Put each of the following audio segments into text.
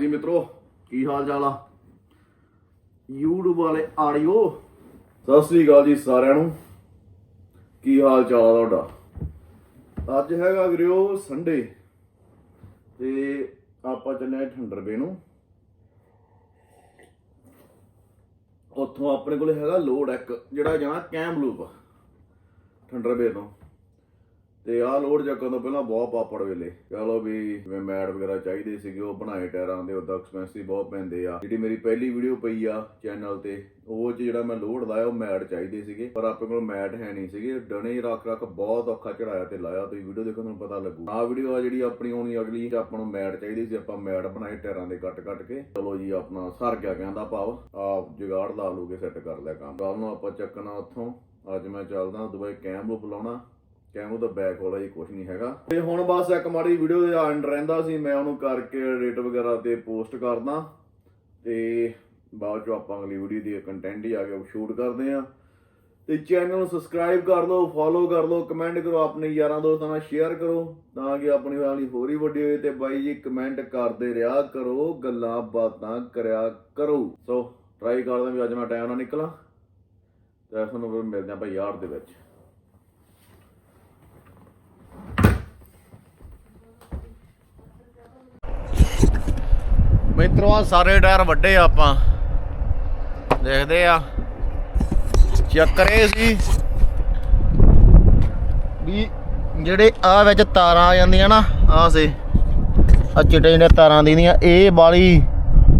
ਹਾਂਜੀ ਮਿੱਤਰੋ, ਕੀ ਹਾਲ ਚਾਲ ਆ? YouTube ਵਾਲੇ ਆੜਿਓ, ਸਤਿ ਸ੍ਰੀ ਅਕਾਲ ਜੀ ਸਾਰਿਆਂ ਨੂੰ। ਕੀ ਹਾਲ ਚਾਲ ਆ ਤੁਹਾਡਾ? ਅੱਜ ਹੈਗਾ ਵੀਰਿਓ ਸੰਡੇ ਤੇ ਆਪਾਂ ਚੱਲੇ ਆ ਠੰਡਰਬੇ ਨੂੰ। ਉੱਥੋਂ ਆਪਣੇ ਕੋਲ ਹੈਗਾ ਲੋਡ ਇੱਕ ਜਿਹੜਾ ਜਾਣਾ ਕੈਮਲੂਪ ਠੰਡਰਬੇ ਤੋਂ। ਤੇ ਆਹ ਲੋਡ ਚੱਕਣ ਤੋਂ ਪਹਿਲਾਂ ਬਹੁਤ ਪਾਪੜ ਵੇਲੇ। ਚਲੋ ਵੀ ਜਿਵੇਂ ਮੈਟ ਵਗੈਰਾ ਚਾਹੀਦੇ ਸੀਗੇ, ਉਹ ਬਣਾਏ ਟਾਇਰਾਂ ਦੇ ਉਹਦਾ ਐਕਸਪੈਂਸਿਵ ਬਹੁਤ ਪੈਂਦੇ ਆ। ਜਿਹੜੀ ਮੇਰੀ ਪਹਿਲੀ ਵੀਡੀਓ ਪਈ ਆ ਚੈਨਲ ਤੇ, ਉਹ ਚ ਜਿਹੜਾ ਮੈਂ ਲੋਡ ਲਾਇਆ, ਉਹ ਮੈਟ ਚਾਹੀਦੇ ਸੀਗੇ। ਪਰ ਆਪਣੇ ਕੋਲ ਮੈਟ ਹੈ ਨਹੀਂ ਸੀਗੇ। ਡਣੇ ਰੱਖ ਰੱਖ ਬਹੁਤ ਔਖਾ ਚੜਾਇਆ ਤੇ ਲਾਇਆ। ਤੁਸੀਂ ਵੀਡੀਓ ਦੇਖੋ, ਤੁਹਾਨੂੰ ਪਤਾ ਲੱਗੂ। ਆਹ ਵੀਡੀਓ ਆ ਜਿਹੜੀ ਆਪਣੀ ਆਉਣੀ ਅਗਲੀ ਚ ਆਪਾਂ ਨੂੰ ਮੈਟ ਚਾਹੀਦੀ ਸੀ, ਆਪਾਂ ਮੈਟ ਬਣਾਏ ਟਾਇਰਾਂ ਦੇ ਕੱਟ ਕੱਟ ਕੇ। ਚਲੋ ਜੀ, ਆਪਣਾ ਸਰ ਗਿਆ ਕਹਿੰਦਾ ਭਾਵ। ਆਪ ਜੁਗਾੜ ਲਾ ਲੂਗੇ ਸੈੱਟ ਕਰ ਲਿਆ ਕੰਮ। ਕੱਲ ਨੂੰ ਆਪਾਂ ਚੱਕਣਾ ਉੱਥੋਂ। ਅੱਜ ਮੈਂ ਚੱਲਦਾ, ਦੁਬਈ ਕੈਮ ਨੂੰ ਬੁਲਾਉਣਾ। ਕੈਮ ਉਹਦਾ ਬੈਕ ਵਾਲਾ ਹੀ ਕੁਝ ਨਹੀਂ ਹੈਗਾ। ਤੇ ਹੁਣ ਬਸ ਇੱਕ ਮਾੜੀ ਵੀਡੀਓ ਦੇ ਐਂਡ ਰਹਿੰਦਾ ਸੀ, ਮੈਂ ਉਹਨੂੰ ਕਰਕੇ ਰੇਟ ਵਗੈਰਾ ਤੇ ਪੋਸਟ ਕਰਦਾ। ਤੇ ਬਾਅਦ ਚੋਂ ਆਪਾਂ ਅਗਲੀ ਵੀਡੀਓ ਦੀ ਕੰਟੈਂਟ ਹੀ ਆ ਕੇ ਸ਼ੂਟ ਕਰਦੇ ਆ ਤੇ ਚੈਨਲ ਨੂੰ ਸਬਸਕ੍ਰਾਈਬ ਕਰ ਲਓ ਫੋਲੋ ਕਰ ਲਓ ਕਮੈਂਟ ਕਰੋ, ਆਪਣੇ ਯਾਰਾਂ ਦੋਸਤਾਂ ਨਾਲ ਸ਼ੇਅਰ ਕਰੋ, ਤਾਂ ਕਿ ਆਪਣੀ ਵਾਲੀ ਹੋਰ ਹੀ ਵੱਡੀ ਹੋਏ ਤੇ ਬਾਈ ਜੀ ਕਮੈਂਟ ਕਰਦੇ ਰਿਹਾ ਕਰੋ, ਗੱਲਾਂ ਬਾਤਾਂ ਕਰਿਆ ਕਰੋ। ਸੋ ਟਰਾਈ ਕਰਦਾ ਵੀ ਅੱਜ ਮੈਂ ਟਾਈਮ ਨਾਲ ਨਿਕਲਾਂ। ਤੇ ਤੁਹਾਨੂੰ ਫਿਰ ਮਿਲਦੇ ਭਾਈ ਯਾਰ ਦੇ ਵਿੱਚ। ਮਿੱਤਰੋ ਆ ਸਾਰੇ ਟਾਇਰ ਵੱਡੇ ਆ ਆਪਾਂ। ਦੇਖਦੇ ਆ। ਚੱਕਰ ਇਹ ਸੀ ਵੀ ਜਿਹੜੇ ਆ ਵਿੱਚ ਤਾਰਾਂ ਆ ਜਾਂਦੀਆਂ ਨਾ ਆ ਸੇ। ਆ ਚਿੱਟੇ ਜਿਹੜੇ ਤਾਰਾਂ ਦੀਆਂ, ਇਹ ਬਾਲੀ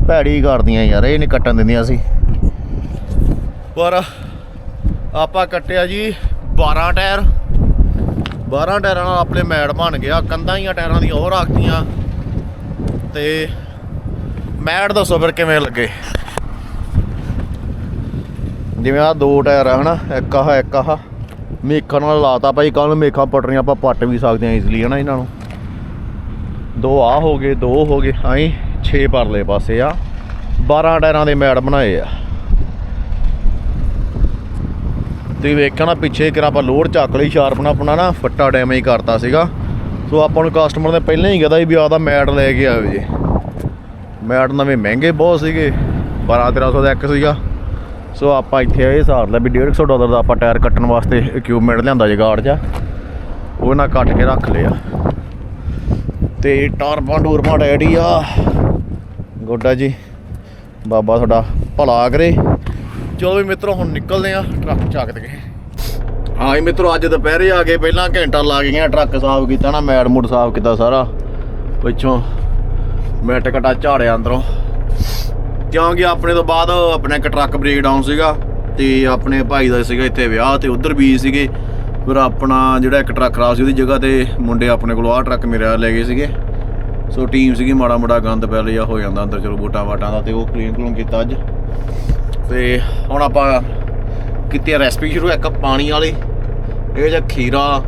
ਭੈੜੀ ਕਰਦੀਆਂ ਯਾਰ, ਇਹ ਨਹੀਂ ਕੱਟਣ ਦਿੰਦੀਆਂ ਸੀ। ਪਰ ਆਪਾਂ ਕੱਟਿਆ ਜੀ 12 ਟਾਇਰ। 12 ਟਾਇਰਾਂ ਨਾਲ ਆਪਣੇ ਮੈਟ ਬਣ ਗਿਆ, ਕੰਧਾਂ ਹੀ ਟਾਇਰਾਂ ਦੀਆਂ ਹੋਰ ਰੱਖਤੀਆਂ ਤੇ ਮੈਟ ਦੱਸੋ ਫਿਰ ਕਿਵੇਂ ਲੱਗੇ? ਜਿਵੇਂ ਆ ਦੋ ਟਾਇਰ ਆ, ਹਨਾ? ਇੱਕ ਆਹ ਇੱਕ ਆਹ। ਮੇਖਾਂ ਨਾਲ ਲਾਤਾ ਭਾਈ ਕੱਲ ਮੇਖਾਂ ਪਟਰੀਆਂ ਆਪਾਂ ਪੱਟ ਵੀ ਸਕਦੇ ਆ ਇਜ਼ਲੀ ਹਨਾ ਇਹਨਾਂ ਨੂੰ। ਦੋ ਆ ਹੋ ਗਏ, ਦੋ ਹੋ ਗਏ ਆਈ 6 ਪਰਲੇ ਪਾਸੇ ਆ। 12 ਟਾਇਰਾਂ ਦੇ ਮੈਟ ਬਣਾਏ ਆ। ਤੁਸੀਂ ਵੇਖਿਆ ਨਾ, ਪਿੱਛੇ ਕਿਰਾ ਆਪਾਂ ਲੋਡ ਚੱਕ ਲਈ ਸ਼ਾਰਪ ਨਾਲ, ਆਪਣਾ ਨਾ ਫੱਟਾ ਡੈਮੇਜ ਕਰਤਾ ਸੀਗਾ। ਸੋ ਆਪਾਂ ਨੂੰ ਕਸਟਮਰ ਨੇ ਪਹਿਲਾਂ ਹੀ ਕਹਦਾ ਵੀ ਆਹ ਮੈਟ ਲੈ ਕੇ ਆਵੇ। ਜੀ ਮੈਟ ਨਵੇਂ ਮਹਿੰਗੇ ਬਹੁਤ ਸੀਗੇ 12 1300 ਦਾ ਇੱਕ ਸੀਗਾ। ਸੋ ਆਪਾਂ ਇੱਥੇ ਇਹ ਹਿਸਾਬ ਲੈ ਵੀ 150 ਡਾਲਰ ਦਾ ਆਪਾਂ ਟਾਇਰ ਕੱਟਣ ਵਾਸਤੇ ਇਕਵਿਪਮੈਂਟ ਲਿਆਂਦਾ ਜਗਾੜ ਜਾ ਉਹ ਨਾ ਕੱਟ ਕੇ ਰੱਖ ਲਿਆ। ਤੇ ਟਾਰਪਾਂ ਟੂਰਪਾਂ ਡੈਡੀ ਆ। ਗੋਡਾ ਜੀ, ਬਾਬਾ ਤੁਹਾਡਾ ਭਲਾ ਕਰੇ। ਚਲੋ ਵੀ ਮਿੱਤਰੋ, ਹੁਣ ਨਿਕਲਦੇ ਆ ਟਰੱਕ ਚੱਕ ਦੇ ਹਾਂ ਜੀ ਮਿੱਤਰੋ, ਅੱਜ ਦੁਪਹਿਰੇ ਆ ਗਏ ਪਹਿਲਾਂ ਘੰਟਾ ਲਾ ਗਈਆਂ, ਟਰੱਕ ਸਾਫ਼ ਕੀਤਾ ਨਾ ਮੈਡ ਮੂਡ ਸਾਫ਼ ਕੀਤਾ ਸਾਰਾ। ਪਿੱਛੋਂ ਮੈਟ ਕਟਾ ਝਾੜਿਆ ਅੰਦਰੋਂ। ਕਿਉਂਕਿ ਆਪਣੇ ਤੋਂ ਬਾਅਦ ਆਪਣਾ ਇੱਕ ਟਰੱਕ ਬ੍ਰੇਕ ਡਾਊਨ ਸੀਗਾ ਤੇ ਆਪਣੇ ਭਾਈ ਦਾ ਸੀਗਾ ਇੱਥੇ ਵਿਆਹ ਤੇ ਉਧਰ ਵੀ ਸੀਗੇ। ਫਿਰ ਆਪਣਾ ਜਿਹੜਾ ਇੱਕ ਟਰੱਕ ਖਰਾਬ ਸੀ ਉਹਦੀ ਜਗ੍ਹਾ ਤੇ ਮੁੰਡੇ ਆਪਣੇ ਕੋਲ ਆਹ ਟਰੱਕ ਮੇਰਾ ਲੈ ਗਏ ਸੀਗੇ। ਸੋ ਟੀਮ ਸੀਗੀ, ਮਾੜਾ ਮਾੜਾ ਗੰਦ ਪੈ ਲਿਆ, ਹੋ ਜਾਂਦਾ ਅੰਦਰ ਚਲੋ ਬੋਟਾਂ ਵਾਟਾਂ ਦਾ ਤੇ ਉਹ ਕਲੀਨ ਕਲੂਨ ਕੀਤਾ ਅੱਜ। ਤੇ ਹੁਣ ਆਪਾਂ ਕੀਤੀ ਰੈਸਪੀ ਸ਼ੁਰੂ, ਇੱਕ ਪਾਣੀ ਵਾਲੀ, ਇਹ ਜਿਹਾ ਖੀਰਾ,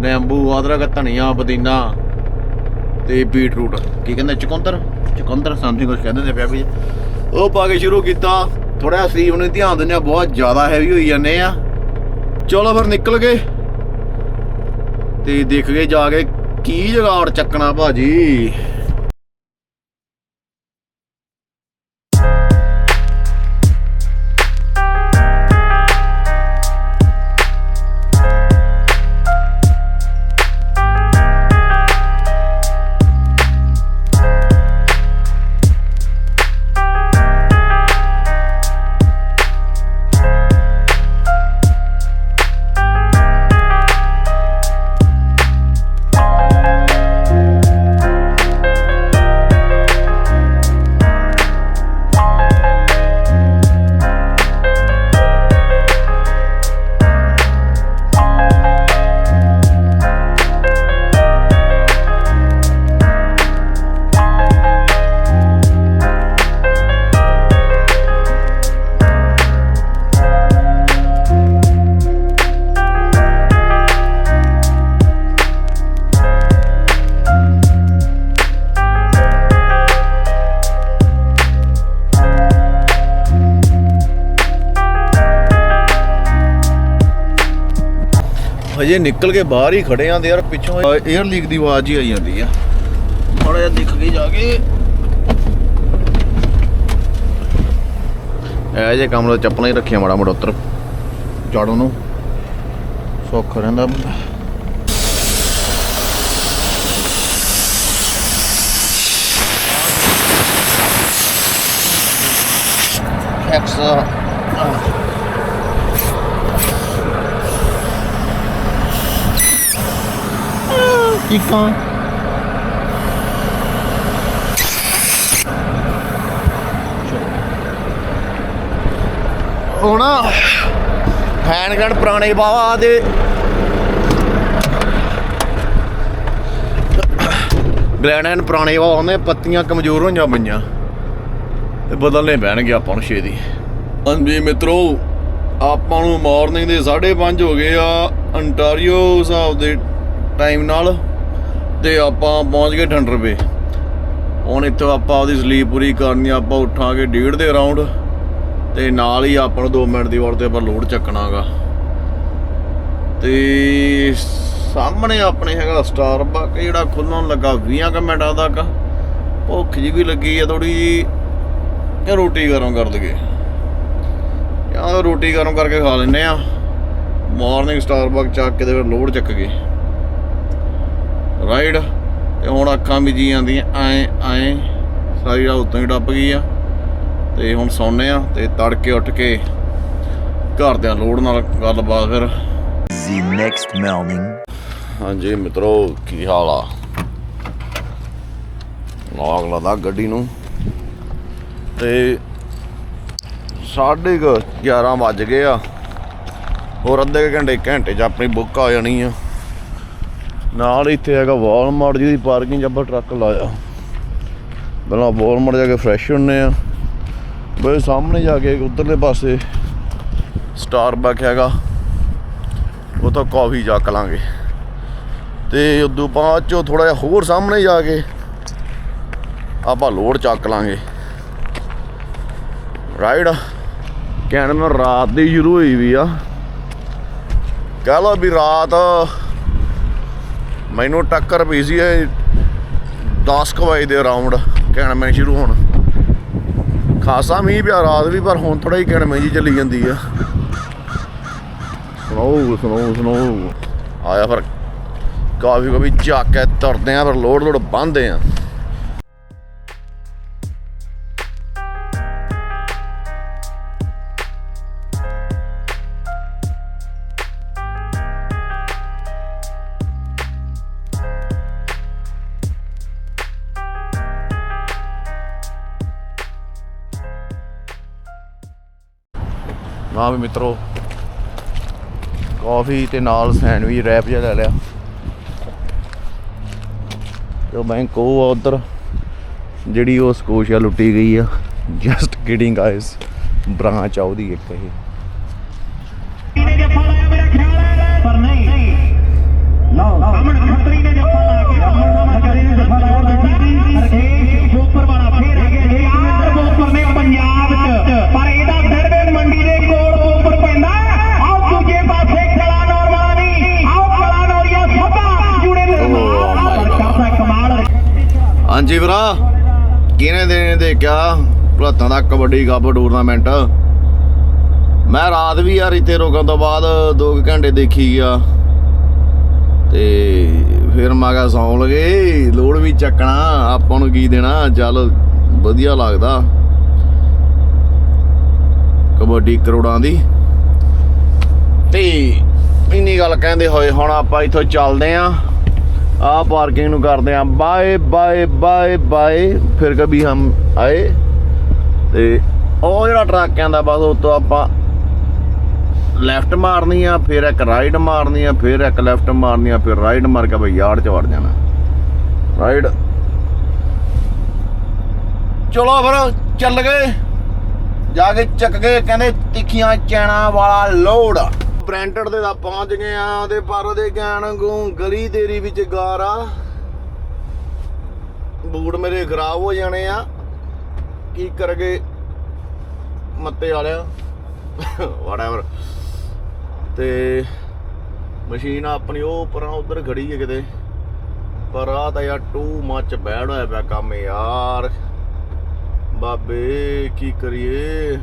ਨਿੰਬੂ, ਅਦਰਕ, ਧਨੀਆ, ਪੁਦੀਨਾ ਤੇ ਬੀਟਰੂਟ। ਕੀ ਕਹਿੰਦੇ, ਚੁਕੰਦਰ? ਚੁਕੰਦਰ ਸਮਥਿੰਗ ਕੁਝ ਕਹਿੰਦੇ ਨੇ ਪਿਆ ਵੀ ਉਹ ਪਾ ਕੇ ਸ਼ੁਰੂ ਕੀਤਾ। ਥੋੜਾ ਸਰੀਰ ਨੂੰ ਧਿਆਨ ਦਿੰਦੇ ਆ ਬਹੁਤ ਜ਼ਿਆਦਾ ਹੈਵੀ ਹੋਈ ਜਾਂਦੇ ਆ ਚਲੋ ਫਿਰ ਨਿਕਲ ਗਏ। ਤੇ ਦੇਖ ਗਏ, ਜਾ ਕੇ ਕੀ ਜਗਾੜ ਚੱਕਣਾ ਭਾਜੀ। ਅਜੇ ਨਿਕਲ ਕੇ ਬਾਹਰ ਹੀ ਖੜੇ ਆਂ ਯਾਰ ਪਿੱਛੋਂ 에ਅਰ ਲੀਕ ਦੀ ਆਵਾਜ਼ ਹੀ ਆਈ ਜਾਂਦੀ ਆ। ਥੋੜਾ ਜਿਹਾ ਦਿਖ ਕੇ ਜਾ ਕੇ। ਇਹ ਜੇ ਕੰਮ ਲੋ ਚੱਪਲਾਂ ਹੀ ਰੱਖੀਆਂ ਮਾੜਾ ਮੋੜਾ ਉੱਤਰ। ਚੜੋਂ ਨੂੰ। ਸੌਖ ਰਹਿੰਦਾ ਐਕਸਾ ਚੀਕਾਂ ਹੁਣ ਹੈਂਡਗਨ ਪੁਰਾਣੇ ਬਾਵਾ ਦੇ ਗ੍ਰੈਂਡਨ ਪੁਰਾਣੇ ਬਾਵਾ ਉਹਨੇ ਪੱਤੀਆਂ ਕਮਜ਼ੋਰ ਹੋਈਆਂ ਪਈਆਂ। ਤੇ ਬਦਲਨੇ ਪੈਣਗੇ ਆਪਾਂ ਨੂੰ ਛੇਤੀ। ਹਾਂਜੀ ਮਿੱਤਰੋ ਆਪਾਂ ਨੂੰ ਮਾਰਨਿੰਗ ਦੇ 5:30 ਹੋ ਗਏ ਆ ਅੰਟਾਰੀਓ ਹਿਸਾਬ ਦੇ ਟਾਈਮ ਨਾਲ। ਤੇ ਆਪਾਂ ਪਹੁੰਚ ਗਏ ਠੰਡਰ ਪੇ ਹੁਣ ਇੱਥੋਂ ਆਪਾਂ ਉਹਦੀ ਸਲੀਪ ਪੂਰੀ ਕਰਨੀ ਆਪਾਂ ਉੱਠਾਂਗੇ ਡੇਢ ਦੇ ਅਰਾਊਂਡ ਤੇ ਨਾਲ ਹੀ ਆਪਾਂ ਨੂੰ 2 ਮਿੰਟ ਦੀ ਵਾਰ ਤੇ ਆਪਾਂ ਲੋਡ ਚੱਕਣਾਗਾ। ਤੇ ਸਾਹਮਣੇ ਆਪਣੇ ਹੈਗਾ ਸਟਾਰਬਕ ਜਿਹੜਾ ਖੁੱਲਣ ਲੱਗਾ 20 ਕੁ ਮਿੰਟਾਂ ਤੱਕ। ਭੁੱਖ ਜੀ ਵੀ ਲੱਗੀ ਆ ਥੋੜੀ ਜੀ ਕਿ ਰੋਟੀ ਗਰਮ ਕਰ ਲਈਏ। ਯਾਰ ਰੋਟੀ ਗਰਮ ਕਰਕੇ ਖਾ ਲੈਨੇ ਆ। ਮਾਰਨਿੰਗ ਸਟਾਰਬਕ ਚੱਕ ਕੇ ਤੇ ਫਿਰ ਲੋਡ ਚੱਕ ਗਏ ਰਾਈਟ ਤੇ ਹੁਣ ਅੱਖਾਂ ਵੀ ਜੀ ਜਾਂਦੀਆਂ ਐ ਐ ਸਾਰੀ ਰਾਤ ਉੱਤੋਂ ਹੀ ਡੱਬ ਗਈ ਆ। ਤੇ ਹੁਣ ਸੌਂਨੇ ਆ ਤੇ ਤੜਕੇ ਉੱਠ ਕੇ ਘਰਦਿਆਂ ਲੋੜ ਨਾਲ ਗੱਲਬਾਤ ਫਿਰ। The next morning. ਹਾਂਜੀ ਮਿੱਤਰੋ ਕੀ ਹਾਲ ਆ? ਲੋਕ ਲਦਾ ਗੱਡੀ ਨੂੰ। ਤੇ ਸਾਢੇ ਕੁ 11 ਵੱਜ ਗਏ ਆ। ਹੋਰ ਅੱਧੇ ਕੁ ਘੰਟੇ ਘੰਟੇ ਚ ਆਪਣੀ ਬੁੱਕ ਆ ਜਾਣੀ ਆ। ਨਾਲ ਇੱਥੇ ਹੈਗਾ ਵਾਲਮਾਰਟ ਜਿਹਦੀ ਪਾਰਕਿੰਗ 'ਚ ਆਪਾਂ ਟਰੱਕ ਲਾਇਆ। ਪਹਿਲਾਂ ਵਾਲਮਾਰਟ ਜਾ ਕੇ ਫਰੈਸ਼ ਹੁੰਨੇ ਆ। ਬਈ ਸਾਹਮਣੇ ਜਾ ਕੇ ਉਧਰਲੇ ਪਾਸੇ ਸਟਾਰਬਕ ਹੈਗਾ। ਉਹ ਤਾਂ ਕਾਫੀ ਚੱਕ ਲਾਂਗੇ। ਤੇ ਉਦੋਂ ਬਾਅਦ ਚੋਂ ਥੋੜਾ ਜਿਹਾ ਹੋਰ ਸਾਹਮਣੇ ਜਾ ਕੇ ਆਪਾਂ ਲੋੜ ਚੱਕ ਲਾਂਗੇ। ਰਾਈਡ ਕਹਿਣ ਮੈਂ ਰਾਤ ਦੀ ਸ਼ੁਰੂ ਹੋਈ ਵੀ ਆ। ਕਹ ਲੋ ਵੀ ਰਾਤ ਮੈਨੂੰ ਟੱਕਰ ਪਈ ਸੀ ਇਹ 10 ਕੁ ਵਜੇ ਦੇ ਅਰਾਊਂਡ ਕਹਿਣ ਮੈਂ ਸ਼ੁਰੂ ਹੋਣ। ਖਾਸਾ ਮੀਂਹ ਪਿਆ ਰਾਤ ਵੀ ਪਰ ਹੁਣ ਥੋੜਾ ਹੀ ਕਹਿਣ ਮੈਂ ਜੀ ਚੱਲੀ ਜਾਂਦੀ ਆ। ਸੁਣਾਓ ਸੁਣਾਓ ਸੁਣਾਓ ਆਇਆ ਫਿਰ ਕਾਫੀ ਕੋ ਵੀ ਚੱਕ ਕੇ ਤੁਰਦੇ ਆ ਫਿਰ ਲੋਡ ਲੋਡ ਬੰਨਦੇ ਆ। ਨਾ ਵੀ ਮਿੱਤਰੋ, ਕਾਫੀ ਤੇ ਨਾਲ ਸੈਂਡਵਿਚ, ਰੈਪ ਜਿਹਾ ਲੈ ਲਿਆ। ਜੋ ਬੈਂਕ ਉਹ ਉਧਰ, ਜਿਹੜੀ ਉਹ ਸਕੋਸ਼ੀਆ ਲੁੱਟੀ ਗਈ ਆ। ਜਸਟ ਕਿਡਿੰਗ ਗਾਇਸ ਬ੍ਰਾਂਚ ਆ ਉਹਦੀ ਇੱਕ ਇਹ। ਕਿਹਨੇ ਦੇ ਦੇਖਿਆ ਭਲੱਤਾਂ ਦਾ ਕਬੱਡੀ ਕੱਪ ਟੂਰਨਾਮੈਂਟ ਮੈਂ ਰਾਤ ਵੀ ਯਾਰ ਇੱਥੇ ਰੁਕਣ ਤੋਂ ਬਾਅਦ 2 ਘੰਟੇ ਦੇਖੀ ਗਿਆ ਤੇ ਫਿਰ ਮੈਂ ਕਿਹਾ ਸੌਂ ਲਗੇ, ਲੋੜ ਵੀ ਚੱਕਣਾ, ਆਪਾਂ ਨੂੰ ਕੀ ਦੇਣਾ? ਚੱਲ ਵਧੀਆ ਲੱਗਦਾ। ਕਬੱਡੀ ਕਰੋੜਾਂ ਦੀ। ਤੇ ਇੰਨੀ ਗੱਲ ਕਹਿੰਦੇ ਹੋਏ ਹੁਣ ਆਪਾਂ ਇੱਥੋਂ ਚੱਲਦੇ ਆਂ। ਆ ਪਾਰਕਿੰਗ ਨੂੰ ਕਰਦੇ ਆਂ। Bye bye bye bye. ਫਿਰ ਕभी ਹਮ ਆਏ। ਤੇ ਉਹ ਜਿਹੜਾ ਟਰੱਕ ਆਂਦਾ ਬਸ ਉਤੋਂ ਆਪਾਂ ਲੈਫਟ ਮਾਰਨੀ ਆ, ਫਿਰ ਇੱਕ ਰਾਈਟ ਮਾਰਨੀ ਆ, ਫਿਰ ਇੱਕ ਲੈਫਟ ਮਾਰਨੀ ਆ, ਫਿਰ ਰਾਈਟ ਮਾਰ ਕੇ ਬਈ ਯਾਰਡ ਚ ਵੜ ਜਾਣਾ। ਰਾਈਟ ਚਲੋ ਫਿਰ, ਚੱਲ ਗਏ। ਜਾ ਕੇ ਚੱਕ ਕੇ ਕਹਿੰਦੇ ਤਿੱਖੀਆਂ ਚੈਣਾ ਵਾਲਾ ਲੋਡ। ਬ੍ਰਾਂਡਡ ਦੇ ਦਾ ਪਹੁੰਚ ਗਏ ਆ ਤੇ ਪਰ ਉਹਦੇ ਕਹਿਣ ਗੂ ਗਲੀ ਤੇਰੀ ਵਿੱਚ ਗਾਰਾ। ਬੂਟ ਮੇਰੇ ਖਰਾਬ ਹੋ ਜਾਣੇ ਆ। ਕੀ ਕਰਗੇ? ਮੱਤੇ ਵਾਲਿਆ। ਵਾਟਐਵਰ ਤੇ ਮਸ਼ੀਨ ਆਪਣੀ ਉਹ ਪਰਾਂ ਉਧਰ ਖੜੀ ਹੈ ਕਿਤੇ। ਪਰ ਆ ਤਾਂ ਯਾਰ ਟੂ ਮੱਚ ਬੈਡ ਹੋਇਆ ਪਿਆ ਕੰਮ ਯਾਰ। ਬਾਬੇ, ਕੀ ਕਰੀਏ?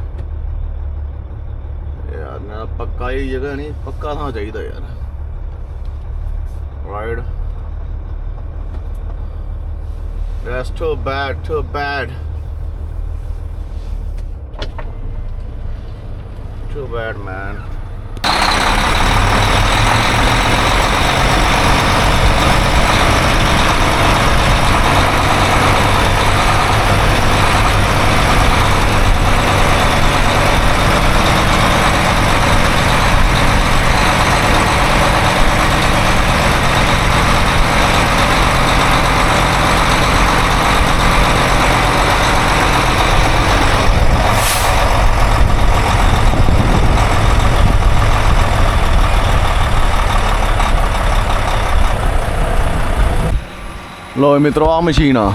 ਯਾਰ ਨਾ ਪੱਕਾ ਹੀ ਜਗ੍ਹਾ ਨਹੀਂ ਪੱਕਾ ਥਾਂ ਚਾਹੀਦਾ ਯਾਰ ride That's too bad, too bad. Too bad, man. ਲੋ ਮਿੱਤਰੋ ਆ ਮਸ਼ੀਨ ਆ,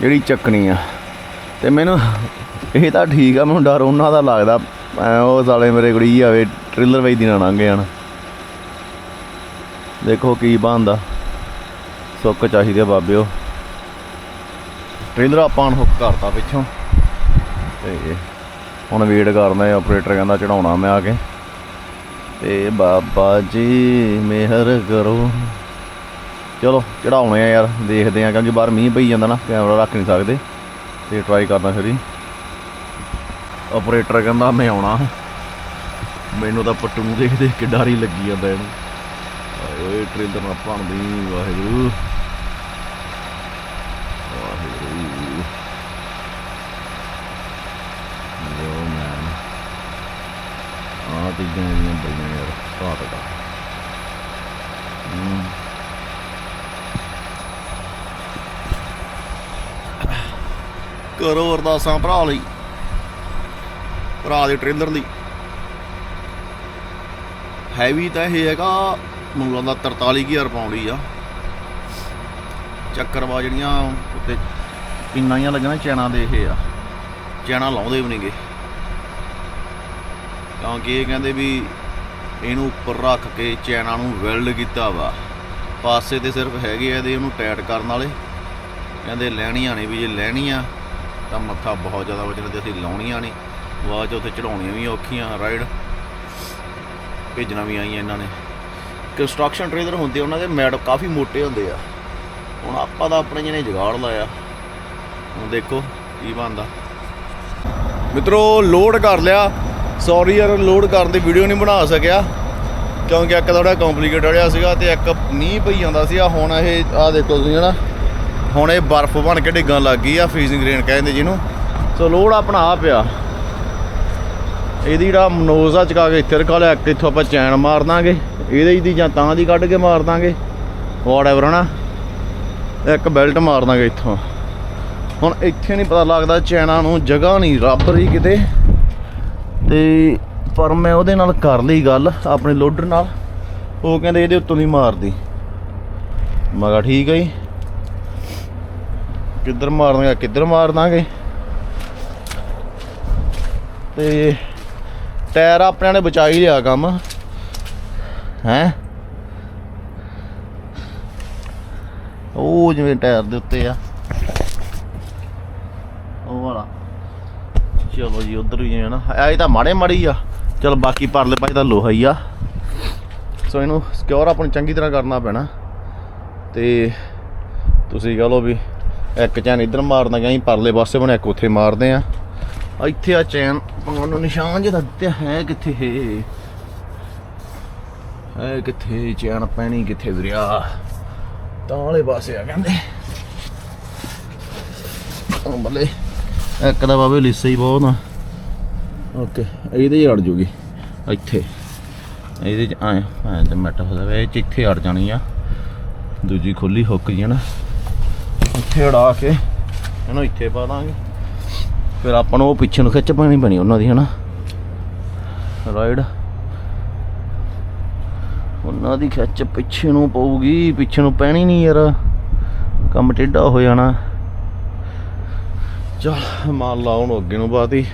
ਜਿਹੜੀ ਚੱਕਣੀ ਆ। ਤੇ ਮੈਨੂੰ ਇਹ ਤਾਂ ਠੀਕ ਆ, ਮੈਨੂੰ ਡਰ ਉਹਨਾਂ ਦਾ ਲੱਗਦਾ। ਉਹ ਸਾਲੇ ਮੇਰੇ ਕੁੜੀ ਆਵੇ ਟ੍ਰੇਲਰ ਵੇਚ ਨਾ ਲੰਘ ਜਾਣ। ਦੇਖੋ ਕੀ ਬਣਦਾ। ਸੁੱਕ ਚਾਹੀਦੇ ਬਾਬਿਓ। ਟ੍ਰੇਲਰ ਆਪਾਂ ਨੂੰ ਹੁੱਕ ਕਰਤਾ ਪਿੱਛੋਂ। ਤੇ ਹੁਣ ਵੇਟ ਕਰਨਾ ਆਪਰੇਟਰ ਕਹਿੰਦਾ ਚੜਾਉਣਾ ਮੈਂ ਆ ਕੇ। ਤੇ ਬਾਬਾ ਜੀ, ਮਿਹਰ ਕਰੋ। ਚਲੋ ਚੜਾਉਣੇ ਆ ਯਾਰ, ਦੇਖਦੇ ਆ, ਕਿਉਂਕਿ ਬਾਹਰ ਮੀਂਹ ਪਈ ਜਾਂਦਾ ਨਾ, ਕੈਮਰਾ ਰੱਖ ਨਹੀਂ ਸਕਦੇ। ਤੇ ਟਰਾਈ ਕਰਦਾ ਫਿਰ ਆਪਰੇਟਰ ਕਹਿੰਦਾ, ਮੈਂ ਆਉਣਾ। ਮੈਨੂੰ ਤਾਂ ਪੱਟੂ ਨੂੰ ਦੇਖ ਦੇਖ ਕੇ ਡਰ ਹੀ ਲੱਗੀ ਜਾਂਦਾ ਇਹਨੂੰ। ਹਾਏ ਓਏ ਟ੍ਰੇਲਰ ਨਾ ਭੰਦੀ ਵਾਹਿਗੁਰੂ। ਵਾਹਿਗੁਰੂ। ਯੋ ਮੈਨ ਆਹ ਚੀਜ਼ਾਂ ਜਿਹੜੀਆਂ ਬੜੀਆਂ ਯਾਰ, ਘਾਟ ਦਾ ਹੂੰ। ਕਰੋ ਅਰਦਾਸਾਂ ਭਰਾ ਲਈ। ਭਰਾ ਦੇ ਟ੍ਰੇਲਰ ਲਈ। ਹੈਵੀ ਤਾਂ ਇਹ ਹੈਗਾ, ਮੈਨੂੰ ਲੱਗਦਾ 43000 ਪਾਉਂਦੀ ਆ। ਚੱਕਰਵਾ ਜਿਹੜੀਆਂ ਉੱਤੇ ਪਿੰਨਾਂ ਹੀ ਲੱਗਣਾ ਚੈਨਾ ਦੇ ਇਹ ਆ। ਚੈਨਾ ਲਾਉਂਦੇ ਵੀ ਨਹੀਂਗੇ। ਕਿਉਂਕਿ ਇਹ ਕਹਿੰਦੇ ਵੀ ਇਹਨੂੰ ਉੱਪਰ ਰੱਖ ਕੇ ਚੈਨਾ ਨੂੰ ਵੈਲਡ ਕੀਤਾ ਵਾ। ਪਾਸੇ ਤੇ ਸਿਰਫ ਹੈਗੇ ਆ ਇਹਦੇ ਉਹਨੂੰ ਟਾਈਟ ਕਰਨ ਵਾਲੇ। ਕਹਿੰਦੇ ਲੈਣੀਆਂ ਨੇ ਵੀ ਜੇ ਲੈਣੀਆਂ ਤਾਂ ਮੱਥਾ ਬਹੁਤ ਜ਼ਿਆਦਾ ਵਜਣ ਤੇ ਅਸੀਂ ਲਾਉਣੀਆਂ ਨਹੀਂ। ਬਾਅਦ ਚ ਉੱਥੇ ਚੜਾਉਣੀਆਂ ਵੀ ਔਖੀਆਂ ਰਾਈਡ ਭੇਜਣਾ ਵੀ ਆਈਆਂ ਇਹਨਾਂ ਨੇ। ਕੰਸਟਰਕਸ਼ਨ ਟ੍ਰੇਲਰ ਹੁੰਦੇ ਉਹਨਾਂ ਦੇ ਮੈਡ ਕਾਫੀ ਮੋਟੇ ਹੁੰਦੇ ਆ। ਹੁਣ ਆਪਾਂ ਤਾਂ ਆਪਣੇ ਜਿਹਨੇ ਜਗਾੜ ਲਾਇਆ। ਹੁਣ ਦੇਖੋ ਕੀ ਬਣਦਾ। ਮਿੱਤਰੋ ਲੋਡ ਕਰ ਲਿਆ। ਸੌਰੀ ਯਾਰ ਲੋਡ ਕਰਨ ਦੀ ਵੀਡੀਓ ਨਹੀਂ ਬਣਾ ਸਕਿਆ। ਕਿਉਂਕਿ ਇੱਕ ਥੋੜਾ ਕੰਪਲਿਕੇਟਡ ਰਿਹਾ ਸੀਗਾ ਤੇ ਇੱਕ ਮੀਂਹ ਪਈ ਜਾਂਦਾ ਸੀ। ਆ ਹੁਣ ਇਹ ਆ ਦੇਖੋ ਤੁਸੀਂ ਹਨਾ। ਹੁਣ ਇਹ ਬਰਫ਼ ਬਣ ਕੇ ਡਿੱਗਣ ਲੱਗ ਗਈ ਆ ਫ੍ਰੀਜ਼ਿੰਗ ਰੇਨ ਕਹਿੰਦੇ ਜਿਹਨੂੰ। ਸੋ ਲੋਡ ਆਪਣਾ ਆ। ਪਿਆ ਇਹਦੀ ਜਿਹੜਾ ਨੋਜ਼ ਆ, ਚਕਾ ਕੇ ਇੱਥੇ ਰਖਾ ਲਿਆ ਇੱਕ ਇੱਥੋਂ ਆਪਾਂ ਚੈਨ ਮਾਰ ਦਾਂਗੇ। ਇਹਦੇ ਦੀ ਜਾਂ ਤਾਂ ਦੀ ਕੱਢ ਕੇ ਮਾਰ ਦਾਂਗੇ। ਵਾਟਐਵਰ ਹਨਾ? ਇੱਕ ਬੈਲਟ ਮਾਰ ਦਾਂਗੇ ਇੱਥੋਂ। ਹੁਣ ਇੱਥੇ ਨਹੀਂ ਪਤਾ ਲੱਗਦਾ ਚੈਨਾ ਨੂੰ, ਜਗ੍ਹਾ ਨਹੀਂ, ਰੱਬ ਰਹੀ ਕਿਤੇ। ਤੇ ਪਰ ਮੈਂ ਉਹਦੇ ਨਾਲ ਕਰ ਲਈ ਗੱਲ, ਆਪਣੇ ਲੋਡਰ ਨਾਲ। ਉਹ ਕਹਿੰਦੇ ਇਹਦੇ ਉੱਤੋਂ ਨਹੀਂ ਮਾਰਦੀ। ਮੈਂ ਕਿਹਾ, ਠੀਕ ਹੈ ਜੀ। ਕਿੱਧਰ ਮਾਰਨਾਗਾ, ਕਿੱਧਰ ਮਾਰ ਦਾਂਗੇ? ਤੇ ਟਾਇਰ ਆਪਣਿਆਂ ਨੇ ਬਚਾ ਹੀ ਲਿਆ ਕੰਮ। ਹੈ? ਉਹ ਜਿਵੇਂ ਟਾਇਰ ਦੇ ਉੱਤੇ ਆ। ਉਹ ਵਾਲਾ। ਚਲੋ ਜੀ, ਉਧਰ ਹੀ ਹੈ ਨਾ ਇਹ ਤਾਂ ਮਾੜੇ ਮਾੜੀ ਆ। ਚਲ ਬਾਕੀ ਪਰਲੇ ਪਾਸੇ ਤਾਂ ਲੋਹਾ ਹੀ ਆ। ਸੋ ਇਹਨੂੰ ਸਿਕਿਉਰ ਆਪਾਂ ਨੂੰ ਚੰਗੀ ਤਰ੍ਹਾਂ ਕਰਨਾ ਪੈਣਾ। ਤੇ ਤੁਸੀਂ ਕਹ ਲਓ ਵੀ ਇੱਕ ਚੈਨ ਇੱਧਰ ਮਾਰਨਾ ਗਿਆ, ਅਸੀਂ ਪਰਲੇ ਪਾਸੇ ਬਣੇ, ਇੱਕ ਉੱਥੇ ਮਾਰਦੇ ਆ ਇੱਥੇ ਆ ਚੈਨ ਪਾਉਣ ਨੂੰ ਨਿਸ਼ਾਨ ਜਿਹਾ ਦਿੱਤੇ, ਹੈ ਕਿੱਥੇ ਹੈ ਹੈ ਕਿੱਥੇ ਚੈਨ ਪੈਣੀ, ਕਿੱਥੇ ਵੀਰਿਆ ਤਾਂ ਵਾਲੇ ਪਾਸੇ ਆ ਕਹਿੰਦੇ। ਉਹ ਬੱਲੇ, ਇੱਕ ਦਾ ਬਾਬੇ ਲਿੱਸੇ ਹੀ ਬਹੁਤ ਆ। ਓਕੇ, ਇਹਦੇ ਹੀ ਅੜ ਜੂਗੀ, ਇੱਥੇ। ਇਹਦੇ ਚ ਆਏ ਐ ਤੇ ਮੈਟ ਹੋ ਜਾਵੇ, ਇਹ ਚ ਇੱਥੇ ਅੜ ਜਾਣੀ ਆ। ਦੂਜੀ ਖੁੱਲੀ ਹੁੱਕ ਜੀ ਨਾ। ਇੱਥੇ ਅੜਾ ਕੇ ਇਹਨੂੰ ਇੱਥੇ ਪਾ ਦਾਂਗੇ। ਫਿਰ ਆਪਾਂ ਨੂੰ ਉਹ ਪਿੱਛੇ ਨੂੰ ਖਿੱਚ ਪਾਣੀ ਪੈਣੀ ਉਹਨਾਂ ਦੀ, ਹਨਾ? ਰਾਈਡ ਉਹਨਾਂ ਦੀ ਖਿੱਚ ਪਿੱਛੇ ਨੂੰ ਪਊਗੀ, ਪਿੱਛੇ ਨੂੰ ਪੈਣੀ ਨਹੀਂ ਯਾਰ। ਕੰਮ ਟੇਢਾ ਹੋ ਜਾਣਾ। ਚਲ, ਮਾਲ ਲਾਉਣ ਅੱਗੇ ਨੂੰ ਬਾਤੀ।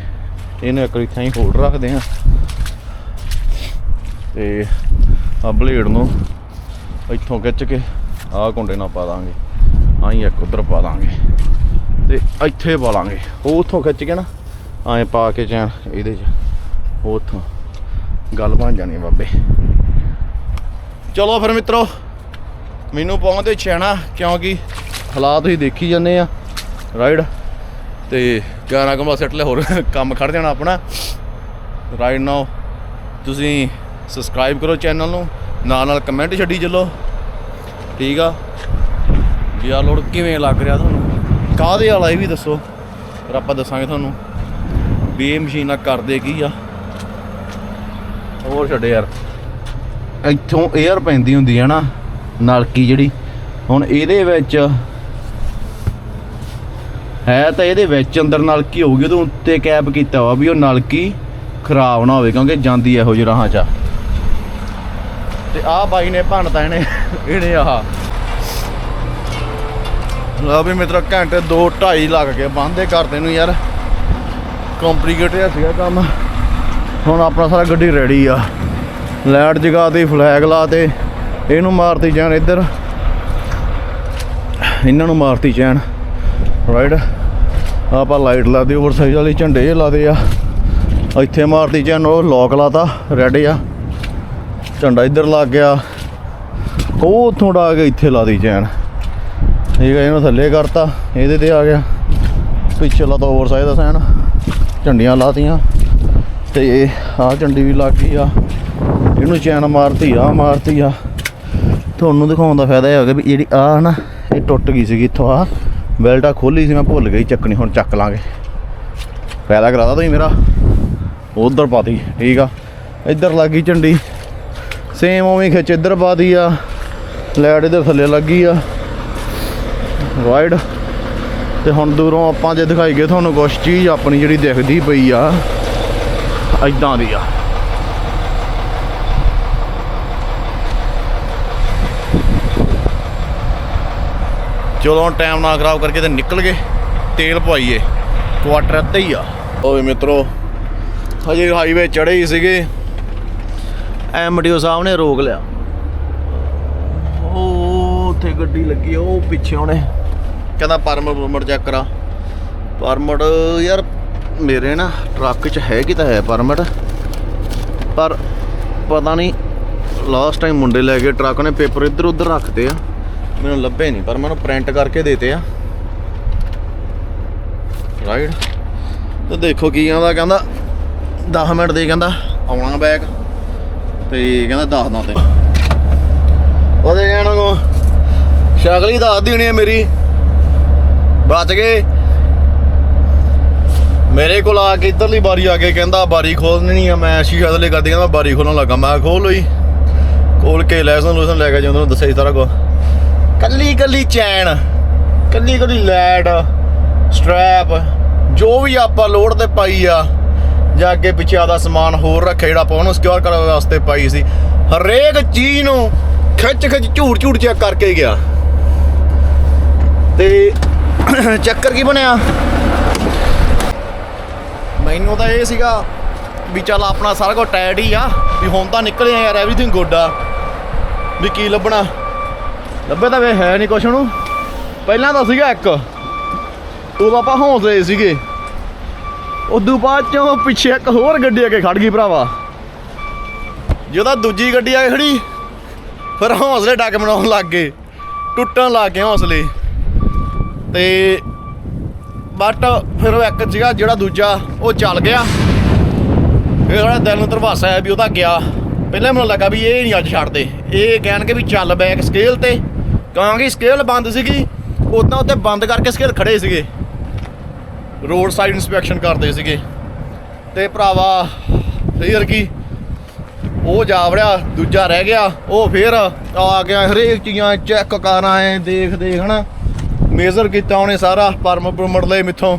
ਇਹਨੇ ਇੱਕ ਇੱਥੇ ਹੀ ਹੋਲਡ ਰੱਖਦੇ ਆ। ਤੇ ਆ ਬਲੇਡ ਨੂੰ ਇੱਥੋਂ ਖਿੱਚ ਕੇ ਆਹ ਕੁੰਡੇ ਨਾਲ ਪਾ ਦਾਂਗੇ। ਆਈ ਇੱਕ ਉਧਰ ਪਾ ਦਾਂਗੇ ਤੇ ਇੱਥੇ ਪਾ ਲਾਂਗੇ ਉਹ ਉੱਥੋਂ ਖਿੱਚ ਕੇ ਨਾ, ਐਂ ਪਾ ਕੇ ਚੈਨ ਇਹਦੇ 'ਚ। ਉਹ ਉੱਥੋਂ। ਗੱਲ ਬਣ ਜਾਣੀ ਬਾਬੇ। ਚਲੋ ਫਿਰ ਮਿੱਤਰੋ, ਮੈਨੂੰ ਪਹੁੰਚਦੇ ਛੇਣਾ ਕਿਉਂਕਿ ਹਾਲਾਤ ਤੁਸੀਂ ਦੇਖੀ ਜਾਂਦੇ ਆ ਰਾਈਡ ਤੇ ਗਾਣਾ ਕਮਾ ਸੈਟਲ ਹੋਰ ਕੰਮ ਖੜ ਜਾਣਾ ਆਪਣਾ। ਰਾਈਟ ਨਾਓ ਤੁਸੀਂ ਸਬਸਕ੍ਰਾਈਬ ਕਰੋ ਚੈਨਲ ਨੂੰ ਨਾਲ ਨਾਲ ਕਮੈਂਟ ਛੱਡੀ ਚੱਲੋ। ਠੀਕ ਆ? ਵੀ ਆਹ ਲੋਡ ਕਿਵੇਂ ਲੱਗ ਰਿਹਾ ਤੁਹਾਨੂੰ? ਕਾਹਦੇ ਵਾਲਾ ਇਹ ਵੀ ਦੱਸੋ। ਫਿਰ ਆਪਾਂ ਦੱਸਾਂਗੇ ਤੁਹਾਨੂੰ ਵੀ ਇਹ ਮਸ਼ੀਨਾਂ ਕਰਦੇ ਕੀ ਆ। ਹੋਰ ਛੱਡੇ ਯਾਰ। ਇੱਥੋਂ 에ਅਰ ਪੈਂਦੀ ਹੁੰਦੀ ਹੈ ਨਾ, ਨਲਕੀ ਜਿਹੜੀ, ਹੁਣ ਇਹਦੇ ਵਿੱਚ ਹੈ ਤਾਂ ਇਹਦੇ ਵਿੱਚ ਅੰਦਰ ਨਲਕੀ ਹੋਊਗੀ, ਉਹਦੇ ਉੱਤੇ ਕੈਪ ਕੀਤਾ ਵਾ ਵੀ ਉਹ ਨਲਕੀ ਖਰਾਬ ਨਾ ਹੋਵੇ, ਕਿਉਂਕਿ ਜਾਂਦੀ ਇਹੋ ਜਿਹੇ ਰਾਹਾਂ 'ਚ ਤੇ ਆਹ ਬਾਈ ਨੇ ਭੰਨਤਾ ਇਹਨੇ ਇਹਨੇ ਆਹ ਲਓ ਵੀ ਮਿੱਤਰੋ ਘੰਟੇ 2 2.5 ਲੱਗ ਗਏ ਬੰਦੇ ਕਰਦੇ ਨੂੰ ਯਾਰ। ਕੰਪਲੀਕੇਟਡ ਸੀਗਾ ਕੰਮ। ਹੁਣ ਆਪਣਾ ਸਾਰਾ ਗੱਡੀ ਰੈਡੀ ਆ। ਲਾਈਟ ਜਗਾ ਜਗਾਤੀ ਫਲੈਗ ਲਾਤੇ ਇਹਨੂੰ ਮਾਰਤੀ ਜਾਣ ਇੱਧਰ। ਇਹਨਾਂ ਨੂੰ ਮਾਰਤੀ ਚੈਨ। ਰਾਈਟ ਆਪਾਂ ਲਾਈਟ ਲਾਦੀ ਓਵਰ ਓਵਰਸਾਈਜ਼ ਵਾਲੀ ਝੰਡੇ ਜਿਹੇ ਲਾਦੇ ਆ। ਇੱਥੇ ਮਾਰਤੀ ਚੈਨ, ਉਹ ਲੋਕ ਲਾਤਾ ਰੈਡ ਆ। ਝੰਡਾ ਇੱਧਰ ਲੱਗ ਗਿਆ। ਉਹ ਉੱਥੋਂ ਡਾ ਕੇ ਇੱਥੇ ਲਾ ਲਾਦੀ ਚੈਨ। ਠੀਕ ਹੈ ਇਹਨੂੰ ਥੱਲੇ ਕਰਤਾ, ਇਹਦੇ ਤੇ ਆ ਗਿਆ। ਪਿੱਛੇ ਲਾਤਾ ਹੋਰ ਸਾਈਜ਼ ਦਾ ਸੈਨ, ਝੰਡੀਆਂ ਲਾਤੀਆਂ। ਤੇ ਆਹ ਝੰਡੀ ਵੀ ਲੱਗ ਗਈ ਆ। ਇਹਨੂੰ ਚੈਨ ਮਾਰਤੀ ਆ ਮਾਰਤੀ ਆ। ਤੁਹਾਨੂੰ ਦਿਖਾਉਣ ਦਾ ਫਾਇਦਾ ਇਹ ਹੋ ਗਿਆ ਵੀ ਜਿਹੜੀ ਆ ਨਾ, ਇਹ ਟੁੱਟ ਗਈ ਸੀਗੀ ਇੱਥੋਂ ਆ ਬੈਲਟਾ ਖੋਲੀ ਸੀ, ਮੈਂ ਭੁੱਲ ਗਈ, ਚੱਕਣੀ, ਹੁਣ ਚੱਕ ਲਾਂਗੇ। ਫਾਇਦਾ ਕਰਾਦਾ ਤੁਸੀਂ ਮੇਰਾ। ਉਧਰ ਪਾਤੀ ਠੀਕ ਆ। ਇੱਧਰ ਲੱਗ ਗਈ ਝੰਡੀ। ਸੇਮ ਉਵੇਂ ਖਿੱਚ, ਇੱਧਰ ਪਾਤੀ ਆ। ਲੈਟ ਇੱਧਰ ਥੱਲੇ ਲੱਗੀ ਆ। ਰਾਈਟ ਤੇ ਹੁਣ ਦੂਰੋਂ ਆਪਾਂ ਜੇ ਦਿਖਾਈਏ ਤੁਹਾਨੂੰ ਕੁਛ ਚੀਜ਼ ਆਪਣੀ ਜਿਹੜੀ ਦਿਖਦੀ ਪਈ ਆ ਐਦਾਂ ਦੀ ਆ। ਚਲੋ ਟਾਈਮ ਨਾ ਖਰਾਬ ਕਰਕੇ ਤੇ ਨਿਕਲ ਗਏ, ਤੇਲ ਪਵਾਈਏ ਕੁਆਟਰ ਤੇ ਹੀ ਆ। ਓਏ ਮਿੱਤਰੋ, ਹਜੇ ਹਾਈਵੇ ਚੜੇ ਹੀ ਸੀਗੇ ਐਮਡੀਓ ਸਾਹਿਬ ਨੇ ਰੋਕ ਲਿਆ। ਉਹ ਉੱਥੇ ਗੱਡੀ ਲੱਗੀ, ਉਹ ਪਿੱਛੇ ਉਹਨੇ ਕਹਿੰਦਾ ਪਰਮਿਟ ਪਰਮਿਟ ਚੈੱਕ ਕਰਾ। ਪਰਮਿਟ ਯਾਰ ਮੇਰੇ ਨਾ ਟਰੱਕ 'ਚ ਹੈ ਕਿ ਤਾਂ ਹੈ ਪਰਮਿਟ। ਪਰ ਪਤਾ ਨਹੀਂ ਲਾਸਟ ਟਾਈਮ ਮੁੰਡੇ ਲੈ ਕੇ ਟਰੱਕ ਨੇ ਪੇਪਰ ਇੱਧਰ ਉੱਧਰ ਰੱਖਦੇ ਆ। ਮੈਨੂੰ ਲੱਭੇ ਨਹੀਂ, ਪਰ ਮੈਨੂੰ ਪ੍ਰਿੰਟ ਕਰਕੇ ਦੇਤੇ ਆ। ਰਾਈਟ ਤੇ ਦੇਖੋ ਕੀ ਆਂਦਾ ਕਹਿੰਦਾ 10 ਮਿੰਟ ਦੇ ਕਹਿੰਦਾ ਆਉਣਾ ਬੈਗ ਤੇ ਕਹਿੰਦਾ ਦੱਸ ਦਾਂ ਤੇ। ਉਹਦੇ ਕਹਿਣਾ ਕੋ ਸ਼ਕਲ ਹੀ ਦੱਸ ਦੇਣੀ ਹੈ ਮੇਰੀ। ਬਚ ਗਏ। ਮੇਰੇ ਕੋਲ ਆ ਕੇ ਇੱਧਰਲੀ ਬਾਰੀ ਆ ਕੇ ਕਹਿੰਦਾ, ਬਾਰੀ ਖੋਲਣੀ ਆ। ਮੈਂ ਸ਼ੀਸ਼ਾ ਥੱਲੇ ਕਰਦੀ ਕਹਿੰਦਾ, ਬਾਰੀ ਖੋਲਣ ਲੱਗਾ। ਮੈਂ ਖੋਲ ਲਈ ਖੋਲ ਕੇ ਲੈਸਨ ਲੂਸਨ ਲੈ ਕੇ ਜਾਂਦਾ ਉਹਨੂੰ ਦੱਸਿਆ ਸੀ ਸਾਰਾ ਕੁਝ ਕੱਲੀ ਕੱਲੀ ਚੈਨ, ਕੱਲੀ ਕੱਲੀ ਲੈਡ ਸਟ੍ਰੈਪ ਜੋ ਵੀ ਆਪਾਂ ਲੋਡ ਤੇ ਪਾਈ ਆ, ਜਾਂ ਅੱਗੇ ਪਿੱਛੇ ਆਦਾ ਸਮਾਨ ਹੋਰ ਰੱਖਿਆ ਜਿਹੜਾ ਆਪਾਂ ਉਹਨੂੰ ਸਿਕਿਉਰ ਕਰਨ ਵਾਸਤੇ ਪਾਈ ਸੀ, ਹਰੇਕ ਚੀਜ਼ ਨੂੰ ਖਿੱਚ ਖਿੱਚ ਝੂੜ ਝੂੜ ਚੈੱਕ ਕਰਕੇ ਗਿਆ। ਤੇ ਚੱਕਰ ਕੀ ਬਣਿਆ? ਮੈਨੂੰ ਤਾਂ ਇਹ ਸੀਗਾ ਵੀ ਚੱਲ ਆਪਣਾ ਸਾਰਾ ਕੁਝ ਟਾਇਟ ਹੀ ਆ, ਵੀ ਹੁਣ ਤਾਂ ਨਿਕਲੇ ਆ ਯਾਰ ਐਵਰੀਥਿੰਗ ਗੁੱਡ ਆ। ਵੀ ਕੀ ਲੱਭਣਾ? ਲੱਭੇ ਤਾਂ ਵੇ, ਹੈ ਨਹੀਂ ਕੁਛ ਨੂੰ ਪਹਿਲਾਂ ਤਾਂ ਸੀਗਾ ਇੱਕ। ਉਦੋਂ ਆਪਾਂ ਹੌਸਲੇ ਸੀਗੇ। ਉਦੋਂ ਬਾਅਦ ਚੋਂ ਪਿੱਛੇ ਇੱਕ ਹੋਰ ਗੱਡੀ ਆ ਕੇ ਖੜ ਗਈ ਭਰਾਵਾ। ਜਦੋਂ ਦੂਜੀ ਗੱਡੀ ਆ ਕੇ ਖੜੀ ਫਿਰ ਹੌਸਲੇ ਡੱਕ ਬਣਾਉਣ ਲੱਗ ਗਏ। ਟੁੱਟਣ ਲੱਗ ਗਏ ਹੌਸਲੇ। ਤੇ ਬਟ ਫਿਰ ਉਹ ਇੱਕ ਸੀਗਾ ਜਿਹੜਾ ਦੂਜਾ, ਉਹ ਚੱਲ ਗਿਆ। ਇਹ ਥੋੜਾ ਦਿਲ ਨੂੰ ਧਰਵਾਸਾ ਆਇਆ ਵੀ ਉਹਦਾ ਗਿਆ। ਪਹਿਲਾਂ ਮੈਨੂੰ ਲੱਗਾ ਵੀ ਇਹ ਨਹੀਂ ਅੱਜ ਛੱਡਦੇ। ਇਹ ਕਹਿਣਗੇ ਵੀ ਚੱਲ ਬੈਕ ਸਕੇਲ ਤੇ। ਕਿਉਂਕਿ ਸਕੇਲ ਬੰਦ ਸੀਗੀ ਉਦਾਂ ਉੱਤੇ ਬੰਦ ਕਰਕੇ ਸਕੇਲ ਖੜੇ ਸੀਗੇ। ਰੋਡ ਸਾਈਡ ਇਨਸਪੈਕਸ਼ਨ ਕਰਦੇ ਸੀਗੇ। ਤੇ ਭਰਾਵਾ ਫੇਰ ਕੀ? ਉਹ ਜਾ ਵੜਿਆ, ਦੂਜਾ ਰਹਿ ਗਿਆ। ਉਹ ਫੇਰ ਆ ਗਿਆ, ਹਰੇਕ ਚੀਜ਼ਾਂ ਚੈੱਕ ਕਰਾਂ ਐ ਦੇਖ ਦੇਖ ਹਨਾ? ਮੇਜ਼ਰ ਕੀਤਾ ਉਹਨੇ ਸਾਰਾ ਪਰਮ ਪਰਮਟ ਲਏ ਮਿੱਥੋਂ।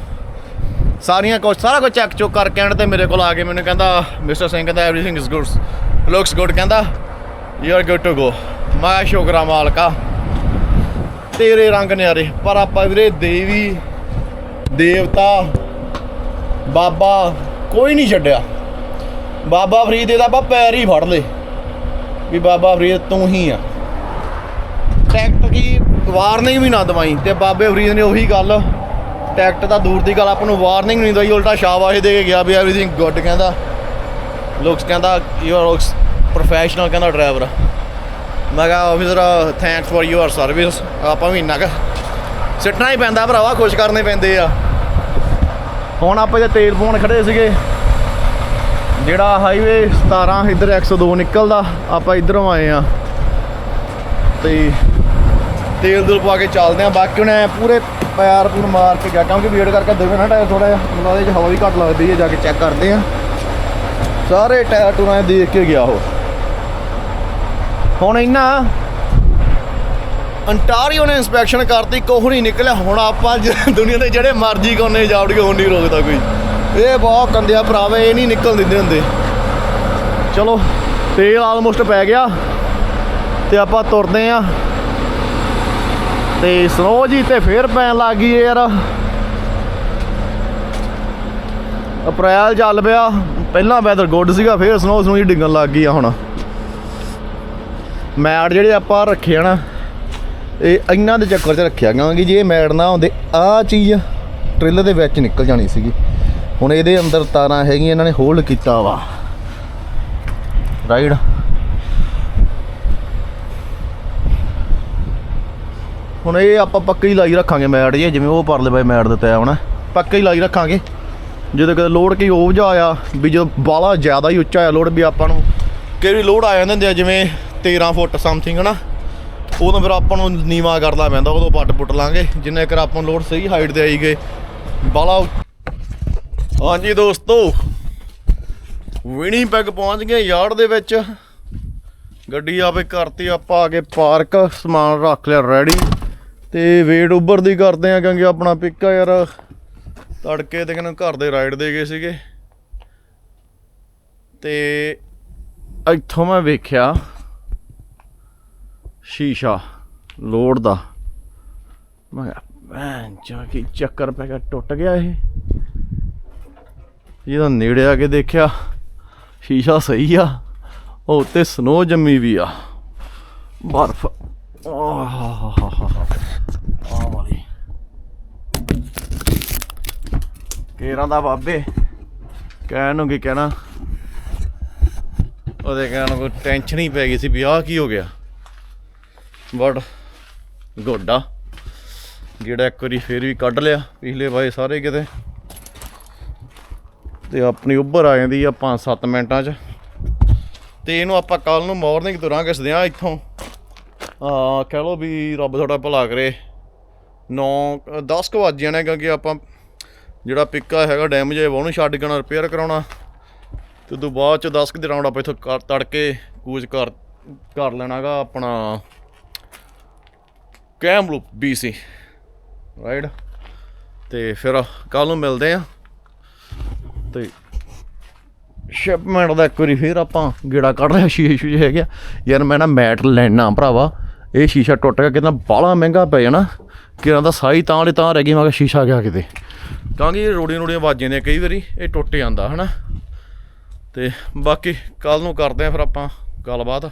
ਸਾਰੀਆਂ ਕੁਛ ਸਾਰਾ ਕੁਝ ਚੈੱਕ ਚੁੱਕ ਕਰਕੇ ਐਂਡ ਤੇ ਮੇਰੇ ਕੋਲ ਆ ਕੇ ਮੈਨੂੰ ਕਹਿੰਦਾ ਮਿਸਟਰ ਸਿੰਘ ਕਹਿੰਦਾ everything is good looks good ਕਹਿੰਦਾ you are good to go ਮੈਂ ਸ਼ੁਕਰਾ ਮਾਲਕਾ। ਤੇਰੇ ਰੰਗ ਨਿਆਰੇ, ਪਰ ਆਪਾਂ ਵੀਰੇ ਦੇਵੀ, ਦੇਵਤਾ, ਬਾਬਾ ਕੋਈ ਨਹੀਂ ਛੱਡਿਆ। ਬਾਬਾ ਫਰੀਦ ਦੇ ਤਾਂ ਆਪਾਂ ਪੈਰ ਹੀ ਫੜ ਲਏ ਵੀ ਬਾਬਾ ਫਰੀਦ ਤੂੰ ਹੀ ਆ। ਵਾਰਨਿੰਗ ਵੀ ਨਾ ਦਵਾਈ ਤੇ ਬਾਬੇ ਫਰੀਦ ਨੇ ਉਹੀ ਗੱਲ। ਟੈਕਟ ਤਾਂ ਦੂਰ ਦੀ ਗੱਲ ਆਪਾਂ ਨੂੰ ਵਾਰਨਿੰਗ ਨਹੀਂ ਦਵਾਈ, ਉਲਟਾ ਸ਼ਾਬਾਸ਼ ਦੇ ਕੇ ਗਿਆ ਵੀ ਐਵਰੀਥਿੰਗ ਗੁੱਡ ਕਹਿੰਦਾ। ਲੁਕਸ ਕਹਿੰਦਾ ਯੂ ਆਰ ਲੁਕਸ ਪ੍ਰੋਫੈਸ਼ਨਲ ਕਹਿੰਦਾ ਡਰਾਈਵਰ ਮੈਂ ਕਿਹਾ officer thanks for your service ਆਪਾਂ ਵੀ ਇੰਨਾ ਕ ਸਿੱਟਣਾ ਹੀ ਪੈਂਦਾ ਭਰਾਵਾ, ਖੁਸ਼ ਕਰਨੇ ਪੈਂਦੇ ਆ। ਹੁਣ ਆਪਾਂ ਜੇ ਤੇਲ ਪਾਉਣ ਖੜੇ ਸੀਗੇ, ਜਿਹੜਾ ਹਾਈਵੇ 17 ਇੱਧਰ 102 ਨਿਕਲਦਾ, ਆਪਾਂ ਇੱਧਰੋਂ ਆਏ ਆ। ਤੇ ਤੇਲ ਦੂਲ ਪਾ ਕੇ ਚੱਲਦੇ ਆ। ਬਾਕੀ ਉਹਨੇ ਪੂਰੇ ਪੈਰ ਪੂਰ ਮਾਰ ਕੇ ਗਿਆ, ਕਿਉਂਕਿ ਵੇਟ ਕਰਕੇ ਦੇਵੇ ਨਾ ਟਾਇਰ ਥੋੜਾ ਜਿਹਾ। ਮੈਨੂੰ ਲੱਗਦਾ ਇਹ 'ਚ ਹਵਾ ਵੀ ਘੱਟ ਲੱਗਦੀ ਹੈ, ਜਾ ਕੇ ਚੈੱਕ ਕਰਦੇ ਆ। ਸਾਰੇ ਟਾਇਰ ਟੂਰਾਂ ਦੇਖ ਕੇ ਗਿਆ ਉਹ। ਹੁਣ ਇਹਨਾਂ ਅੰਟਾਰੀਓ ਨੇ ਇਨਸਪੈਕਸ਼ਨ ਕਰਤੀ ਕੋਹ ਨਹੀਂ ਨਿਕਲਿਆ। ਹੁਣ ਆਪਾਂ ਜ- ਦੁਨੀਆ ਦੇ ਜਿਹੜੇ ਮਰਜ਼ੀ ਕੋਨੇ ਜਾਵੜੀਏ ਹੁਣ ਨਹੀਂ ਰੋਕਦਾ ਕੋਈ। ਇਹ ਬਹੁਤ ਕੰਦਿਆ ਭਰਾਵੇ, ਇਹ ਨਹੀਂ ਨਿਕਲ ਦਿੰਦੇ ਹੁੰਦੇ। ਚਲੋ, ਤੇਲ ਆਲਮੋਸਟ ਪੈ ਗਿਆ। ਤੇ ਆਪਾਂ ਤੁਰਦੇ ਆ। ਤੇ ਸਨੋ ਜੀ ਤੇ ਫੇਰ ਪੈਣ ਲੱਗ ਗਈ ਯਾਰ। ਅਪ੍ਰੈਲ ਚੱਲ ਪਿਆ। ਪਹਿਲਾਂ ਵੈਦਰ ਗੁੱਡ ਸੀਗਾ, ਫੇਰ ਸਨੋ ਸਨੋ ਜੀ ਡਿੱਗਣ ਲੱਗ ਗਈ ਆ ਹੁਣ। ਮੈਟ ਜਿਹੜੇ ਆਪਾਂ ਰੱਖੇ ਆ ਨਾ, ਇਹ ਇਹਨਾਂ ਦੇ ਚੱਕਰ 'ਚ ਰੱਖਿਆ ਕਿਉਂਕਿ ਜੇ ਮੈਟ ਨਾ ਹੁੰਦੇ ਆ ਚੀਜ਼ ਟ੍ਰਿਲ ਦੇ ਵਿੱਚ ਨਿਕਲ ਜਾਣੀ ਸੀਗੀ। ਹੁਣ ਇਹਦੇ ਅੰਦਰ ਤਾਰਾਂ ਹੈਗੀਆਂ, ਇਹਨਾਂ ਨੇ ਹੋਲਡ ਕੀਤਾ ਵਾ। ਰਾਈਟ ਹੁਣ ਇਹ ਆਪਾਂ ਪੱਕਾ ਹੀ ਲਾਈ ਰੱਖਾਂਗੇ ਮੈਟ ਜੇ, ਜਿਵੇਂ ਉਹ ਪਰਲੇ ਬਾਈ ਮੈਟ ਦਿੱਤਾ ਆ ਹੁਣ। ਪੱਕਾ ਹੀ ਲਾਈ ਰੱਖਾਂਗੇ। ਜਦੋਂ ਕਦੇ ਲੋਡ ਕੀ ਉਹ ਜਾ ਆ, ਵੀ ਜਦੋਂ ਬਾਲਾ ਜ਼ਿਆਦਾ ਹੀ ਉੱਚਾ ਆ ਲੋਡ ਵੀ ਆਪਾਂ ਨੂੰ। ਕਿਹੜੀ ਵਾਰੀ ਲੋਡ ਆ ਜਾਂਦੇ ਹੁੰਦੇ ਆ, ਜਿਵੇਂ 13 ਫੁੱਟ ਸਮਥਿੰਗ ਹਨਾ? ਉਦੋਂ ਫਿਰ ਆਪਾਂ ਨੂੰ ਨੀਵਾ ਕਰਦਾ ਪੈਂਦਾ, ਉਦੋਂ ਪੱਟ ਪੁੱਟ ਲਾਂਗੇ। ਜਿੰਨੇ ਕਰ ਆਪਾਂ ਨੂੰ ਲੋਡ ਸਹੀ ਹਾਈਟ ਤੇ ਆਈ ਗਏ, ਬਾਲਾ ਹਾਂਜੀ ਦੋਸਤੋ ਵਿਨੀਪੈਗ ਪਹੁੰਚ ਗਏ ਯਾਰਡ ਦੇ ਵਿੱਚ। ਗੱਡੀ ਆਪੇ ਕਰਤੀ, ਆਪਾਂ ਆ ਕੇ ਪਾਰਕ, ਸਮਾਨ ਰੱਖ ਲਿਆ ਰੈਡੀ ਤੇ ਵੇਟ ਉੱਬਰ ਦੀ ਕਰਦੇ ਆ ਕਿਉਂਕਿ ਆਪਣਾ ਪਿੱਕਾ ਯਾਰ ਤੜਕੇ ਤੇ ਕਿਨੂੰ ਘਰ ਦੇ ਰਾਈਡ ਦੇ ਗਏ ਸੀਗੇ। ਤੇ ਇੱਥੋਂ ਮੈਂ ਵੇਖਿਆ ਸ਼ੀਸ਼ਾ ਲੋਡ ਦਾ। ਮੈਂ ਕਿਹਾ ਜਾ ਕੇ ਚੱਕਰ ਪੈ ਗਿਆ, ਟੁੱਟ ਗਿਆ ਇਹ? ਇਹਦਾ ਨੇੜੇ ਆ ਕੇ ਦੇਖਿਆ, ਸ਼ੀਸ਼ਾ ਸਹੀ ਆ, ਉਹ ਉੱਤੇ ਸਨੋ ਜੰਮੀ ਵੀ ਆ। ਬਰਫ, ਆਹ ਵਾਲੀ ਕੇਰਾਂ ਦਾ ਬਾਬੇ। ਕਹਿਣ ਨੂੰ ਕੀ ਕਹਿਣਾ? ਉਹਦੇ ਕਹਿਣ ਨੂੰ ਕੋਈ ਟੈਨਸ਼ਨ ਹੀ ਪੈ ਗਈ ਸੀ ਵੀ ਆਹ ਕੀ ਹੋ ਗਿਆ। ਬਟ ਗੋਡਾ। ਜਿਹੜਾ ਇੱਕ ਵਾਰੀ ਫੇਰ ਵੀ ਕੱਢ ਲਿਆ ਪਿਛਲੇ ਵਾਏ ਸਾਰੇ ਕਿਤੇ। ਤੇ ਆਪਣੀ ਉੱਭਰ ਆ ਜਾਂਦੀ ਆ 5-7 ਮਿੰਟਾਂ 'ਚ। ਤੇ ਇਹਨੂੰ ਆਪਾਂ ਕੱਲ ਨੂੰ ਮਾਰਨਿੰਗ ਤੁਰਾਂਗੇ ਸਦਿਆਂ ਇੱਥੋਂ। ਆ ਕਹਿ ਲਓ ਵੀ ਰੱਬ ਤੁਹਾਡਾ ਭਲਾ ਕਰੇ। 9 10 ਕੁ ਵੱਜ ਜਾਣਾ ਕਿਉਂਕਿ ਆਪਾਂ ਜਿਹੜਾ ਪਿੱਕਾ ਹੈਗਾ ਡੈਮੇਜ ਹੈ, ਉਹਨੂੰ ਛੱਡ ਕੇ ਨਾ ਰਿਪੇਅਰ ਕਰਾਉਣਾ। ਤੇ ਤੋਂ ਬਾਅਦ ਚ 10 ਕੁ ਦੇ ਰਾਉਂਡ ਆਪਾਂ ਇੱਥੋਂ ਕਰ- ਤੜਕੇ ਕੂਚ ਕਰ ਕਰ ਲੈਣਾਗਾ ਆਪਣਾ ਕੈਮਲੂਪ ਬੀਸੀ ਰਾਈਟ ਤੇ ਫਿਰ ਕੱਲ ਨੂੰ ਮਿਲਦੇ ਆ। ਤੇ ਸ਼ਿਪਮੈਂਟ ਦਾ ਇੱਕ ਵਾਰੀ ਫੇਰ ਆਪਾਂ ਗੇੜਾ ਕੱਢ ਰਿਹਾ ਸ਼ੀਸ਼ੇ ਸ਼ੂਸ਼ੇ ਹੈਗੇ ਯਾਰ ਮੈਂ ਨਾ ਮੈਟ ਲੈਣਾ ਭਰਾਵਾ, ਇਹ ਸ਼ੀਸ਼ਾ ਟੁੱਟ ਗਿਆ, ਕਿੰਨਾ ਬਾਲਾ ਮਹਿੰਗਾ ਪੈ ਜਾਣਾ। ਕਿਰਾਂ ਦਾ ਸਾਈ ਤਾਂ ਵਾਲੇ ਤਾਂ ਰਹਿ ਗਈ, ਮੈਂ ਕਿਹਾ ਸ਼ੀਸ਼ਾ ਗਿਆ ਕਿਤੇ। ਕਿਉਂਕਿ ਇਹ ਰੋੜੀਆਂ ਰੋੜੀਆਂ ਵੱਜ ਜਾਂਦੀਆਂ ਕਈ ਵਾਰੀ ਇਹ ਟੁੱਟ ਜਾਂਦਾ, ਹਨਾ? ਤੇ ਬਾਕੀ ਕੱਲ ਨੂੰ ਕਰਦੇ ਆ ਫਿਰ ਆਪਾਂ ਗੱਲਬਾਤ।